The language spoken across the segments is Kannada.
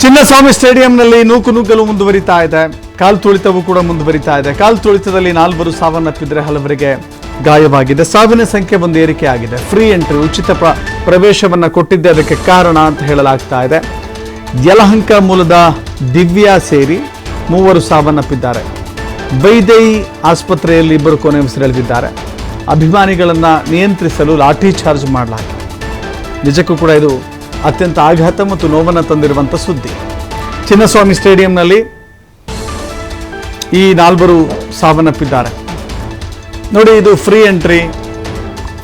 ಚಿನ್ನಸ್ವಾಮಿ ಸ್ಟೇಡಿಯಂನಲ್ಲಿ ನೂಕು ನುಗ್ಗಲು ಮುಂದುವರಿತಾ ಇದೆ. ಕಾಲು ತುಳಿತವು ಕೂಡ ಮುಂದುವರಿತಾ ಇದೆ. ಕಾಲು ತುಳಿತದಲ್ಲಿ ನಾಲ್ವರು ಸಾವನ್ನಪ್ಪಿದ್ರೆ ಹಲವರಿಗೆ ಗಾಯವಾಗಿದೆ. ಸಾವಿನ ಸಂಖ್ಯೆ ಒಂದು ಏರಿಕೆ ಆಗಿದೆ ಫ್ರೀ ಎಂಟ್ರಿ ಉಚಿತ ಪ್ರ, ಪ್ರವೇಶವನ್ನ ಕೊಟ್ಟಿದ್ದೆ. ಅದಕ್ಕೆ ಕಾರಣ ಅಂತ ಹೇಳಲಾಗ್ತಾ ಇದೆ. ಯಲಹಂಕ ಮೂಲದ ದಿವ್ಯಾ ಸೇರಿ ಮೂವರು ಸಾವನ್ನಪ್ಪಿದ್ದಾರೆ. ಬೈದೈ ಆಸ್ಪತ್ರೆಯಲ್ಲಿ ಇಬ್ಬರು ಕೊನೆ ಉಸಿರೆಳೆದಿದ್ದಾರೆ. ಅಭಿಮಾನಿಗಳನ್ನು ನಿಯಂತ್ರಿಸಲು ಲಾಠಿ ಚಾರ್ಜ್ ಮಾಡಲಾಗಿದೆ. ನಿಜಕ್ಕೂ ಕೂಡ ಇದು ಅತ್ಯಂತ ಆಘಾತ ಮತ್ತು ನೋವನ್ನು ತಂದಿರುವಂಥ ಸುದ್ದಿ. ಚಿನ್ನಸ್ವಾಮಿ ಸ್ಟೇಡಿಯಂನಲ್ಲಿ ಈ ನಾಲ್ವರು ಸಾವನ್ನಪ್ಪಿದ್ದಾರೆ. ನೋಡಿ, ಇದು ಫ್ರೀ ಎಂಟ್ರಿ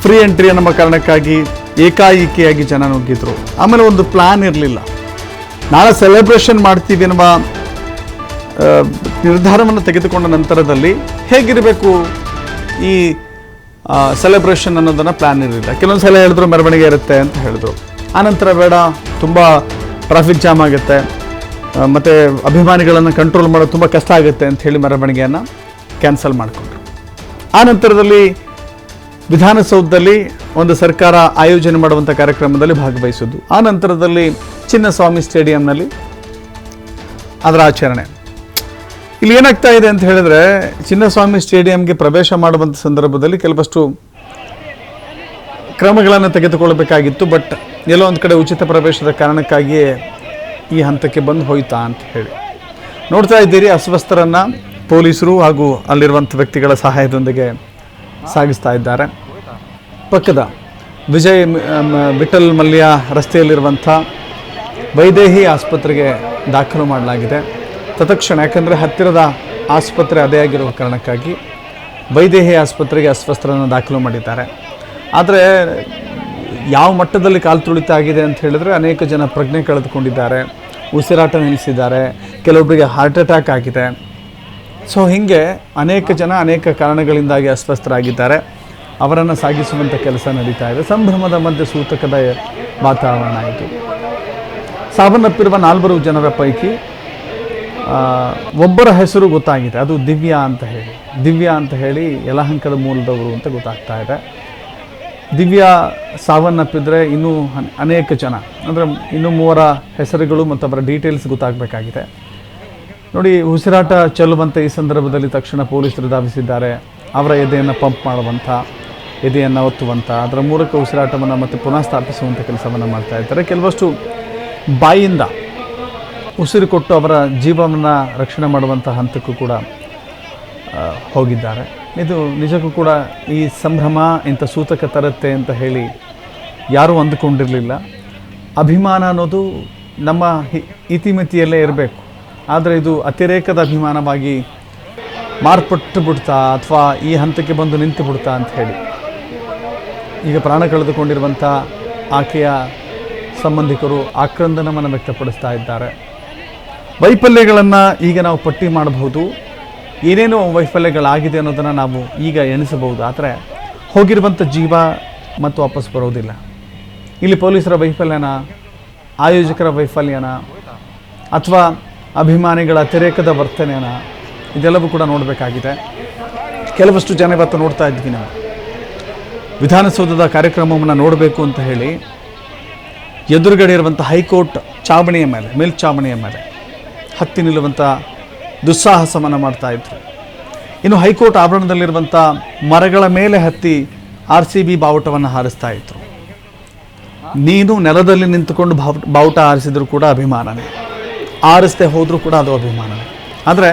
ಫ್ರೀ ಎಂಟ್ರಿ ಅನ್ನೋ ಕಾರಣಕ್ಕಾಗಿ ಏಕಾಏಕಿಯಾಗಿ ಜನ ನುಗ್ಗಿದ್ರು. ಆಮೇಲೆ ಒಂದು ಪ್ಲಾನ್ ಇರಲಿಲ್ಲ. ನಾಳೆ ಸೆಲೆಬ್ರೇಷನ್ ಮಾಡ್ತೀವಿ ಎನ್ನುವ ನಿರ್ಧಾರವನ್ನು ತೆಗೆದುಕೊಂಡ ನಂತರದಲ್ಲಿ ಹೇಗಿರಬೇಕು ಈ ಸೆಲೆಬ್ರೇಷನ್ ಅನ್ನೋದನ್ನು ಪ್ಲಾನ್ ಇರಲಿಲ್ಲ. ಕೆಲವೊಂದು ಸಲ ಹೇಳಿದ್ರು, ಮೆರವಣಿಗೆ ಇರುತ್ತೆ ಅಂತ ಹೇಳಿದ್ರು. ಆನಂತರ ಬೇಡ, ತುಂಬ ಟ್ರಾಫಿಕ್ ಜಾಮ್ ಆಗುತ್ತೆ. ಮತ್ತು ಅಭಿಮಾನಿಗಳನ್ನು ಕಂಟ್ರೋಲ್ ಮಾಡೋದು ತುಂಬ ಕಷ್ಟ ಆಗುತ್ತೆ ಅಂತ ಹೇಳಿ ಮೆರವಣಿಗೆಯನ್ನು ಕ್ಯಾನ್ಸಲ್ ಮಾಡಿಕೊಂಡ್ರು. ಆ ನಂತರದಲ್ಲಿ ವಿಧಾನಸೌಧದಲ್ಲಿ ಒಂದು ಸರ್ಕಾರ ಆಯೋಜನೆ ಮಾಡುವಂಥ ಕಾರ್ಯಕ್ರಮದಲ್ಲಿ ಭಾಗವಹಿಸಿದ್ದು. ಆ ನಂತರದಲ್ಲಿ ಚಿನ್ನಸ್ವಾಮಿ ಸ್ಟೇಡಿಯಂನಲ್ಲಿ ಅದರ ಆಚರಣೆ. ಇಲ್ಲಿ ಏನಾಗ್ತಾ ಇದೆ ಅಂತ ಹೇಳಿದ್ರೆ ಚಿನ್ನಸ್ವಾಮಿ ಸ್ಟೇಡಿಯಂಗೆ ಪ್ರವೇಶ ಮಾಡುವಂಥ ಸಂದರ್ಭದಲ್ಲಿ ಕೆಲವಷ್ಟು ಕ್ರಮಗಳನ್ನು ತೆಗೆದುಕೊಳ್ಳಬೇಕಾಗಿತ್ತು, ಬಟ್ ಎಲ್ಲೋ ಒಂದು ಕಡೆ ಉಚಿತ ಪ್ರವೇಶದ ಕಾರಣಕ್ಕಾಗಿಯೇ ಈ ಹಂತಕ್ಕೆ ಬಂದು ಹೋಯ್ತಾ ಅಂತ ಹೇಳಿ. ನೋಡ್ತಾ ಇದ್ದೀರಿ, ಅಸ್ವಸ್ಥರನ್ನು ಪೊಲೀಸರು ಹಾಗೂ ಅಲ್ಲಿರುವಂಥ ವ್ಯಕ್ತಿಗಳ ಸಹಾಯದೊಂದಿಗೆ ಸಾಗಿಸ್ತಾ ಇದ್ದಾರೆ. ಪಕ್ಕದ ವಿಜಯ್ ವಿಠಲ್ ಮಲ್ಯ ರಸ್ತೆಯಲ್ಲಿರುವಂಥ ವೈದೇಹಿ ಆಸ್ಪತ್ರೆಗೆ ದಾಖಲು ಮಾಡಲಾಗಿದೆ. ತತ್ಕ್ಷಣ, ಯಾಕಂದರೆ ಹತ್ತಿರದ ಆಸ್ಪತ್ರೆ ಅದೇ ಆಗಿರುವ ಕಾರಣಕ್ಕಾಗಿ ವೈದೇಹಿ ಆಸ್ಪತ್ರೆಗೆ ಅಸ್ವಸ್ಥರನ್ನು ದಾಖಲು ಮಾಡಿದ್ದಾರೆ. ಆದರೆ ಯಾವ ಮಟ್ಟದಲ್ಲಿ ಕಾಲು ತುಳಿತ ಆಗಿದೆ ಅಂತ ಹೇಳಿದ್ರೆ ಅನೇಕ ಜನ ಪ್ರಜ್ಞೆ ಕಳೆದುಕೊಂಡಿದ್ದಾರೆ, ಉಸಿರಾಟ ನಿಲ್ಲಿಸಿದ್ದಾರೆ ಕೆಲವೊಬ್ಬರಿಗೆ ಹಾರ್ಟ್ ಅಟ್ಯಾಕ್ ಆಗಿದೆ. ಸೊ ಹೀಗೆ ಅನೇಕ ಜನ ಅನೇಕ ಕಾರಣಗಳಿಂದಾಗಿ ಅಸ್ವಸ್ಥರಾಗಿದ್ದಾರೆ. ಅವರನ್ನು ಸಾಗಿಸುವಂಥ ಕೆಲಸ ನಡೀತಾ ಇದೆ. ಸಂಭ್ರಮದ ಮಧ್ಯೆ ಸೂತಕದ ವಾತಾವರಣ ಆಯಿತು ಸಾವನ್ನಪ್ಪಿರುವ ನಾಲ್ವರು ಜನರ ಪೈಕಿ ಒಬ್ಬರ ಹೆಸರು ಗೊತ್ತಾಗಿದೆ. ಅದು ದಿವ್ಯಾ ಅಂತ ಹೇಳಿ. ದಿವ್ಯಾ ಅಂತ ಹೇಳಿ ಯಲಹಂಕದ ಮೂಲದವರು ಅಂತ ಗೊತ್ತಾಗ್ತಾ ಇದೆ. ದಿವ್ಯಾ ಸಾವನ್ನಪ್ಪಿದ್ರೆ ಇನ್ನೂ ಅನ್- ಅನೇಕ ಜನ. ಅಂದರೆ ಇನ್ನೂ ಮೂವರ ಹೆಸರುಗಳು ಮತ್ತು ಅವರ ಡೀಟೇಲ್ಸ್ ಗೊತ್ತಾಗಬೇಕಾಗಿದೆ. ನೋಡಿ, ಉಸಿರಾಟ ಚೆಲ್ಲುವಂಥ ಈ ಸಂದರ್ಭದಲ್ಲಿ ತಕ್ಷಣ ಪೊಲೀಸರು ಧಾವಿಸಿದ್ದಾರೆ. ಅವರ ಎದೆಯನ್ನು ಪಂಪ್ ಮಾಡುವಂಥ ಎದೆಯನ್ನು ಒತ್ತುವಂಥ ಅದರ ಮೂಲಕ ಉಸಿರಾಟವನ್ನು ಮತ್ತು ಪುನಃ ಸ್ಥಾಪಿಸುವಂಥ ಕೆಲಸವನ್ನು ಮಾಡ್ತಾ ಇದ್ದಾರೆ. ಕೆಲವಷ್ಟು ಬಾಯಿಯಿಂದ ಉಸಿರು ಕೊಟ್ಟು ಅವರ ಜೀವವನ್ನು ರಕ್ಷಣೆ ಮಾಡುವಂಥ ಹಂತಕ್ಕೂ ಕೂಡ ಹೋಗಿದ್ದಾರೆ. ಇದು ನಿಜಕ್ಕೂ ಕೂಡ ಈ ಸಂಭ್ರಮ ಇಂಥ ಸೂತಕ ತರುತ್ತೆ ಅಂತ ಹೇಳಿ ಯಾರೂ ಅಂದುಕೊಂಡಿರಲಿಲ್ಲ. ಅಭಿಮಾನ ಅನ್ನೋದು ನಮ್ಮ ಇತಿಮಿತಿಯಲ್ಲೇ ಇರಬೇಕು. ಆದರೆ ಇದು ಅತಿರೇಕದ ಅಭಿಮಾನವಾಗಿ ಮಾರ್ಪಟ್ಟು ಬಿಡ್ತಾ ಅಥವಾ ಈ ಹಂತಕ್ಕೆ ಬಂದು ನಿಂತು ಬಿಡ್ತಾ ಅಂತ ಹೇಳಿ. ಈಗ ಪ್ರಾಣ ಕಳೆದುಕೊಂಡಿರುವಂಥ ಆಕೆಯ ಸಂಬಂಧಿಕರು ಆಕ್ರಂದನವನ್ನು ವ್ಯಕ್ತಪಡಿಸ್ತಾ ಇದ್ದಾರೆ. ವೈಫಲ್ಯಗಳನ್ನು ಈಗ ನಾವು ಪಟ್ಟಿ ಮಾಡಬಹುದು. ಏನೇನೋ ವೈಫಲ್ಯಗಳಾಗಿದೆ ಅನ್ನೋದನ್ನು ನಾವು ಈಗ ಎಣಿಸಬಹುದು. ಆದರೆ ಹೋಗಿರುವಂಥ ಜೀವ ಮತ್ತು ವಾಪಸ್ ಬರೋದಿಲ್ಲ. ಇಲ್ಲಿ ಪೊಲೀಸರ ವೈಫಲ್ಯನ, ಆಯೋಜಕರ ವೈಫಲ್ಯನ, ಅಥವಾ ಅಭಿಮಾನಿಗಳ ಅತಿರೇಕದ ವರ್ತನೆನ ಇದೆಲ್ಲವೂ ಕೂಡ ನೋಡಬೇಕಾಗಿದೆ. ಕೆಲವಷ್ಟು ಜನ ಇವತ್ತು ನೋಡ್ತಾ ಇದ್ವಿ ನಾವು. ವಿಧಾನಸೌಧದ ಕಾರ್ಯಕ್ರಮವನ್ನು ನೋಡಬೇಕು ಅಂತ ಹೇಳಿ ಎದುರುಗಡೆ ಇರುವಂಥ ಹೈಕೋರ್ಟ್ ಚಾವಣಿಯ ಮೇಲೆ, ಮೇಲ್ಚಾವಣಿಯ ಮೇಲೆ ಹತ್ತಿ ನಿಲ್ಲುವಂಥ ದುಸ್ಸಾಹಸವನ್ನು ಮಾಡ್ತಾ ಇದ್ರು. ಇನ್ನು ಹೈಕೋರ್ಟ್ ಆವರಣದಲ್ಲಿರುವಂಥ ಮರಗಳ ಮೇಲೆ ಹತ್ತಿ ಆರ್ ಸಿ ಬಿ ಬಾವುಟವನ್ನು ಹಾರಿಸ್ತಾ ಇದ್ರು. ನೀನು ನೆಲದಲ್ಲಿ ನಿಂತುಕೊಂಡು ಬಾವುಟ ಬಾವುಟ ಹಾರಿಸಿದ್ರು ಕೂಡ ಅಭಿಮಾನನೇ. ಆರಿಸದೆ ಹೋದರೂ ಕೂಡ ಅದು ಅಭಿಮಾನನೇ. ಆದರೆ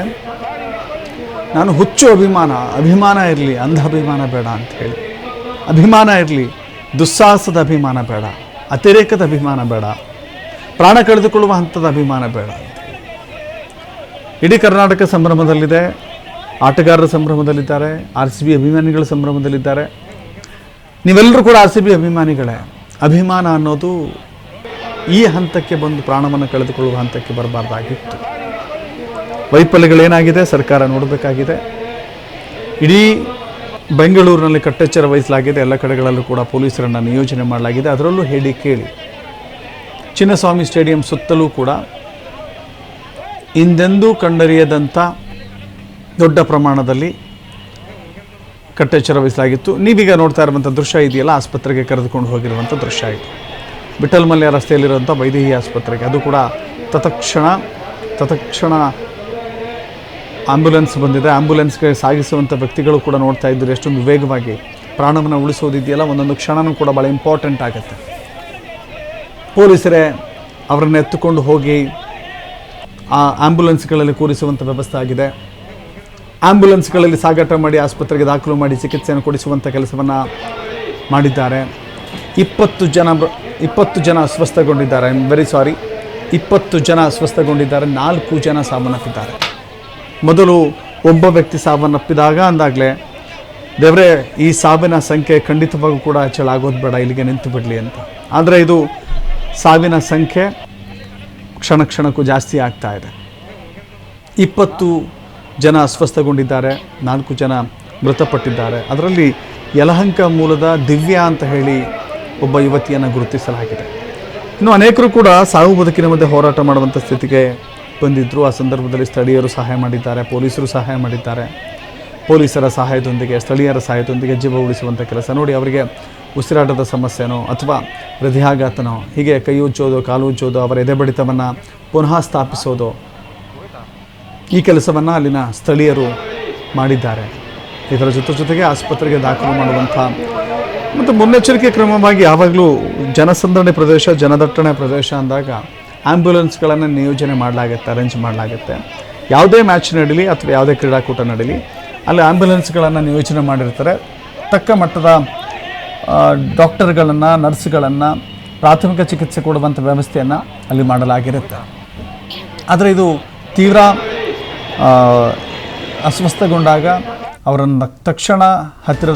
ನಾನು ಹುಚ್ಚು ಅಭಿಮಾನ ಅಭಿಮಾನ ಇರಲಿ ಅಂಧ ಅಭಿಮಾನ ಬೇಡ ಅಂತ ಹೇಳಿ. ಅಭಿಮಾನ ಇರಲಿ, ದುಸ್ಸಾಹಸದ ಅಭಿಮಾನ ಬೇಡ, ಅತಿರೇಕದ ಅಭಿಮಾನ ಬೇಡ, ಪ್ರಾಣ ಕಳೆದುಕೊಳ್ಳುವ ಹಂತದ ಅಭಿಮಾನ ಬೇಡ. ಇಡೀ ಕರ್ನಾಟಕ ಸಂಭ್ರಮದಲ್ಲಿದೆ. ಆಟಗಾರರ ಸಂಭ್ರಮದಲ್ಲಿದ್ದಾರೆ. ಆರ್ ಸಿ ಬಿ ಅಭಿಮಾನಿಗಳ ಸಂಭ್ರಮದಲ್ಲಿದ್ದಾರೆ. ನೀವೆಲ್ಲರೂ ಕೂಡ ಆರ್ ಸಿ ಬಿ ಅಭಿಮಾನಿಗಳೇ. ಅಭಿಮಾನ ಅನ್ನೋದು ಈ ಹಂತಕ್ಕೆ ಬಂದು ಪ್ರಾಣವನ್ನು ಕಳೆದುಕೊಳ್ಳುವ ಹಂತಕ್ಕೆ ಬರಬಾರ್ದಾಗಿತ್ತು. ವೈಫಲ್ಯಗಳೇನಾಗಿದೆ ಸರ್ಕಾರ ನೋಡಬೇಕಾಗಿದೆ. ಇಡೀ ಬೆಂಗಳೂರಿನಲ್ಲಿ ಕಟ್ಟೆಚ್ಚರ ವಹಿಸಲಾಗಿದೆ. ಎಲ್ಲ ಕಡೆಗಳಲ್ಲೂ ಕೂಡ ಪೊಲೀಸರನ್ನು ನಿಯೋಜನೆ ಮಾಡಲಾಗಿದೆ. ಅದರಲ್ಲೂ ಹೇಳಿ ಕೇಳಿ. ಚಿನ್ನಸ್ವಾಮಿ ಸ್ಟೇಡಿಯಂ ಸುತ್ತಲೂ ಕೂಡ ಹಿಂದೆಂದೂ ಕಂಡರಿಯದಂಥ ದೊಡ್ಡ ಪ್ರಮಾಣದಲ್ಲಿ ಕಟ್ಟೆಚ್ಚರ ವಹಿಸಲಾಗಿತ್ತು. ನೀವೀಗ ನೋಡ್ತಾ ಇರುವಂಥ ದೃಶ್ಯ ಇದೆಯಲ್ಲ, ಆಸ್ಪತ್ರೆಗೆ ಕರೆದುಕೊಂಡು ಹೋಗಿರುವಂಥ ದೃಶ್ಯ ಇದು. ವಿಠಲ್ ಮಲ್ಯ ರಸ್ತೆಯಲ್ಲಿರುವಂಥ ವೈದೇಹಿ ಆಸ್ಪತ್ರೆಗೆ. ಅದು ಕೂಡ ತತ್ಕ್ಷಣ ತತ್ಕ್ಷಣ ಆಂಬ್ಯುಲೆನ್ಸ್ ಬಂದಿದೆ. ಆಂಬ್ಯುಲೆನ್ಸ್ಗೆ ಸಾಗಿಸುವಂಥ ವ್ಯಕ್ತಿಗಳು ಕೂಡ ನೋಡ್ತಾ ಇದ್ದರು. ಎಷ್ಟೊಂದು ವೇಗವಾಗಿ ಪ್ರಾಣವನ್ನು ಉಳಿಸೋದಿದೆಯಲ್ಲ, ಒಂದೊಂದು ಕ್ಷಣವೂ ಕೂಡ ಭಾಳ ಇಂಪಾರ್ಟೆಂಟ್ ಆಗುತ್ತೆ. ಪೊಲೀಸರೇ, ಅವರನ್ನು ಎತ್ತುಕೊಂಡು ಹೋಗಿ ಆ ಆ್ಯಂಬುಲೆನ್ಸ್ಗಳಲ್ಲಿ ಕೂರಿಸುವಂಥ ವ್ಯವಸ್ಥೆ ಆಗಿದೆ. ಆ್ಯಂಬುಲೆನ್ಸ್ಗಳಲ್ಲಿ ಸಾಗಾಟ ಮಾಡಿ ಆಸ್ಪತ್ರೆಗೆ ದಾಖಲು ಮಾಡಿ ಚಿಕಿತ್ಸೆಯನ್ನು ಕೊಡಿಸುವಂಥ ಕೆಲಸವನ್ನು ಮಾಡಿದ್ದಾರೆ. ಇಪ್ಪತ್ತು ಜನ ಇಪ್ಪತ್ತು ಜನ ಅಸ್ವಸ್ಥಗೊಂಡಿದ್ದಾರೆ. ಐ ವೆರಿ ಸಾರಿ ಇಪ್ಪತ್ತು ಜನ ಅಸ್ವಸ್ಥಗೊಂಡಿದ್ದಾರೆ. ನಾಲ್ಕು ಜನ ಸಾವನ್ನಪ್ಪಿದ್ದಾರೆ. ಮೊದಲು ಒಬ್ಬ ವ್ಯಕ್ತಿ ಸಾವನ್ನಪ್ಪಿದಾಗ ಅಂದಾಗಲೇ, ದೇವರೇ, ಈ ಸಾವಿನ ಸಂಖ್ಯೆ ಖಂಡಿತವಾಗೂ ಕೂಡ ಹೆಚ್ಚಳಾಗೋದು ಬೇಡ, ಇಲ್ಲಿಗೆ ನಿಂತು ಬಿಡಲಿ ಅಂತ. ಆದರೆ ಇದು ಸಾವಿನ ಸಂಖ್ಯೆ ಕ್ಷಣ ಕ್ಷಣಕ್ಕೂ ಜಾಸ್ತಿ ಆಗ್ತಾ ಇದೆ. ಇಪ್ಪತ್ತು ಜನ ಅಸ್ವಸ್ಥಗೊಂಡಿದ್ದಾರೆ, ನಾಲ್ಕು ಜನ ಮೃತಪಟ್ಟಿದ್ದಾರೆ. ಅದರಲ್ಲಿ ಯಲಹಂಕ ಮೂಲದ ದಿವ್ಯಾ ಅಂತ ಹೇಳಿ ಒಬ್ಬ ಯುವತಿಯನ್ನು ಗುರುತಿಸಲಾಗಿದೆ. ಇನ್ನು ಅನೇಕರು ಕೂಡ ಸಾವು ಬದುಕಿನ ಮಧ್ಯೆ ಹೋರಾಟ ಮಾಡುವಂಥ ಸ್ಥಿತಿಗೆ ಬಂದಿದ್ದರು ಆ ಸಂದರ್ಭದಲ್ಲಿ ಸ್ಥಳೀಯರು ಸಹಾಯ ಮಾಡಿದ್ದಾರೆ, ಪೊಲೀಸರು ಸಹಾಯ ಮಾಡಿದ್ದಾರೆ. ಪೊಲೀಸರ ಸಹಾಯದೊಂದಿಗೆ, ಸ್ಥಳೀಯರ ಸಹಾಯದೊಂದಿಗೆ ಜೀವ ಉಳಿಸುವಂಥ ಕೆಲಸ ನೋಡಿ ಅವರಿಗೆ ಉಸಿರಾಟದ ಸಮಸ್ಯೆನೋ ಅಥವಾ ಹೃದಯಾಘಾತನೋ, ಹೀಗೆ ಕೈ ಉಜ್ಜೋದು, ಕಾಲು ಉಜ್ಜೋದು, ಅವರ ಎದೆ ಬಡಿತವನ್ನು ಪುನಃ ಸ್ಥಾಪಿಸೋದು ಈ ಕೆಲಸವನ್ನು ಅಲ್ಲಿನ ಸ್ಥಳೀಯರು ಮಾಡಿದ್ದಾರೆ. ಇದರ ಜೊತೆ ಜೊತೆಗೆ ಆಸ್ಪತ್ರೆಗೆ ದಾಖಲು ಮಾಡುವಂಥ ಮತ್ತು ಮುನ್ನೆಚ್ಚರಿಕೆ ಕ್ರಮವಾಗಿ ಯಾವಾಗಲೂ ಜನಸಂದಣಿ ಪ್ರದೇಶ, ಜನದಟ್ಟಣೆ ಪ್ರದೇಶ ಅಂದಾಗ ಆ್ಯಂಬ್ಯುಲೆನ್ಸ್ಗಳನ್ನು ನಿಯೋಜನೆ ಮಾಡಲಾಗುತ್ತೆ, ಅರೇಂಜ್ ಮಾಡಲಾಗುತ್ತೆ. ಯಾವುದೇ ಮ್ಯಾಚ್ ನಡೀಲಿ ಅಥವಾ ಯಾವುದೇ ಕ್ರೀಡಾಕೂಟ ನಡೀಲಿ, ಅಲ್ಲಿ ಆ್ಯಂಬ್ಯುಲೆನ್ಸ್ಗಳನ್ನು ನಿಯೋಜನೆ ಮಾಡಿರ್ತಾರೆ. ತಕ್ಕ ಮಟ್ಟದ ಡಾಕ್ಟರ್ಗಳನ್ನು, ನರ್ಸ್ಗಳನ್ನು, ಪ್ರಾಥಮಿಕ ಚಿಕಿತ್ಸೆ ಕೊಡುವಂಥ ವ್ಯವಸ್ಥೆಯನ್ನು ಅಲ್ಲಿ ಮಾಡಲಾಗಿರುತ್ತೆ. ಆದರೆ ಇದು ತೀವ್ರ ಅಸ್ವಸ್ಥಗೊಂಡಾಗ ಅವರನ್ನು ತಕ್ಷಣ ಹತ್ತಿರದ